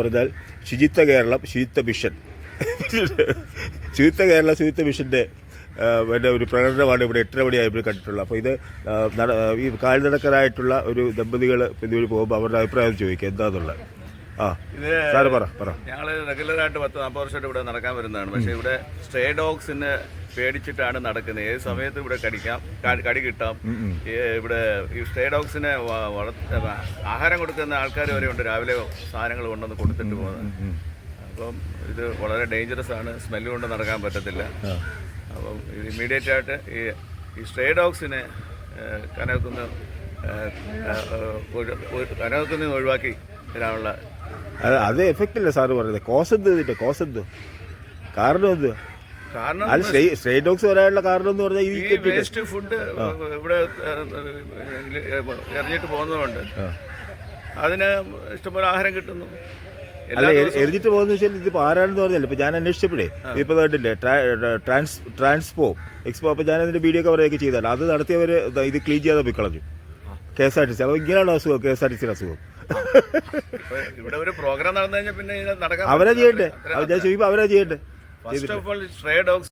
പറഞ്ഞാൽ ശുചിത്വ കേരളം ശുചിത്വ മിഷൻ. ശുചിത്വ കേരളം ശുചിത്വ മിഷന്റെ എന്റെ ഒരു പ്രകടനമാണ് ഇവിടെ എട്ടര മണിയായപ്പോൾ കണ്ടിട്ടുള്ളത്. അപ്പോൾ ഇത് ഈ കാൽനടക്കരായിട്ടുള്ള ഒരു ദമ്പതികൾ ഇതുവഴി പോകുമ്പോൾ അവരുടെ അഭിപ്രായം ചോദിക്കുക എന്താന്നുള്ളത്? ആ ഇത് പറ ഞങ്ങൾ റെഗുലറായിട്ട് പത്ത് നാൽപ്പത് വർഷമായിട്ട് ഇവിടെ നടക്കാൻ വരുന്നതാണ്. പക്ഷെ ഇവിടെ സ്ട്രേ ഡോഗ്സിന് പേടിച്ചിട്ടാണ് നടക്കുന്നത്. ഏത് സമയത്ത് ഇവിടെ കടിക്കാം കടി കിട്ടാം. ഈ ഇവിടെ ഈ സ്ട്രേ ഡോഗ്സിനെ ആഹാരം കൊടുക്കുന്ന ആൾക്കാർ വരെ ഉണ്ട്. രാവിലെ സാധനങ്ങൾ കൊണ്ടുവന്ന് കൊടുത്തിട്ട് പോകുന്നത്. അപ്പം ഇത് വളരെ ഡേഞ്ചറസ് ആണ്. സ്മെല്ല് കൊണ്ട് നടക്കാൻ പറ്റത്തില്ല. അപ്പം ഇമ്മീഡിയറ്റ് ആയിട്ട് ഈ ഈ സ്ട്രേ ഡോഗ്സിനെ കനകത്തുനിന്ന് കനകത്തുനിന്ന് ഒഴിവാക്കി തരാനുള്ള അത് അത് എഫക്റ്റ് അല്ല സാറ് പറഞ്ഞത്? കോസ് എന്ത് ഇതിന്റെ? കോസ് എന്ത്? കാരണം എന്ത്? കാരണം അത് ഡോഗ്സ് വരാനുള്ള കാരണം എന്ന് പറഞ്ഞാൽ ഈ ഈ കെട്ടിട്ട് വേസ്റ്റ് ഫുഡ് ഇവിടെ എറിഞ്ഞിട്ട് പോകുന്നതുകൊണ്ട്. അതിന് ഇഷ്ടംപോലെ ആഹാരം കിട്ടുന്നു. അല്ല എല്ലാ എ- ദിവസവും എറിഞ്ഞിട്ട് പോകുന്ന വെച്ചാൽ ഇതിപ്പോ ആരാണെന്ന് പറഞ്ഞല്ലോ. ഇപ്പൊ ഞാൻ അന്വേഷിച്ചപ്പോഴേ ഇപ്പൊ കണ്ടില്ലേ ട്രാ- ട്രാൻസ് ട്രാൻസ്പോ എക്സ്പോ അപ്പൊ ഞാൻ അതിന്റെ വീഡിയോ കവറൊക്കെ ചെയ്താൽ അത് നടത്തിയവര് ദാ ഇത് ക്ലീൻ ചെയ്യാതെ പോയി കളഞ്ഞു. K S R T C. അപ്പോൾ ഇങ്ങനെയാണ് അസുഖം കെ എസ് ആർ ടി സിയുടെ അസുഖം. ഇവിടെ ഒരു പ്രോഗ്രാം നടന്നു കഴിഞ്ഞാൽ പിന്നെ അവരെ നടക്കാൻ അവരാ ചെയ്യട്ടെ. ഞാൻ ചോദിക്കുമ്പോൾ അവരെ ചെയ്യട്ടെ. First of all stray dogs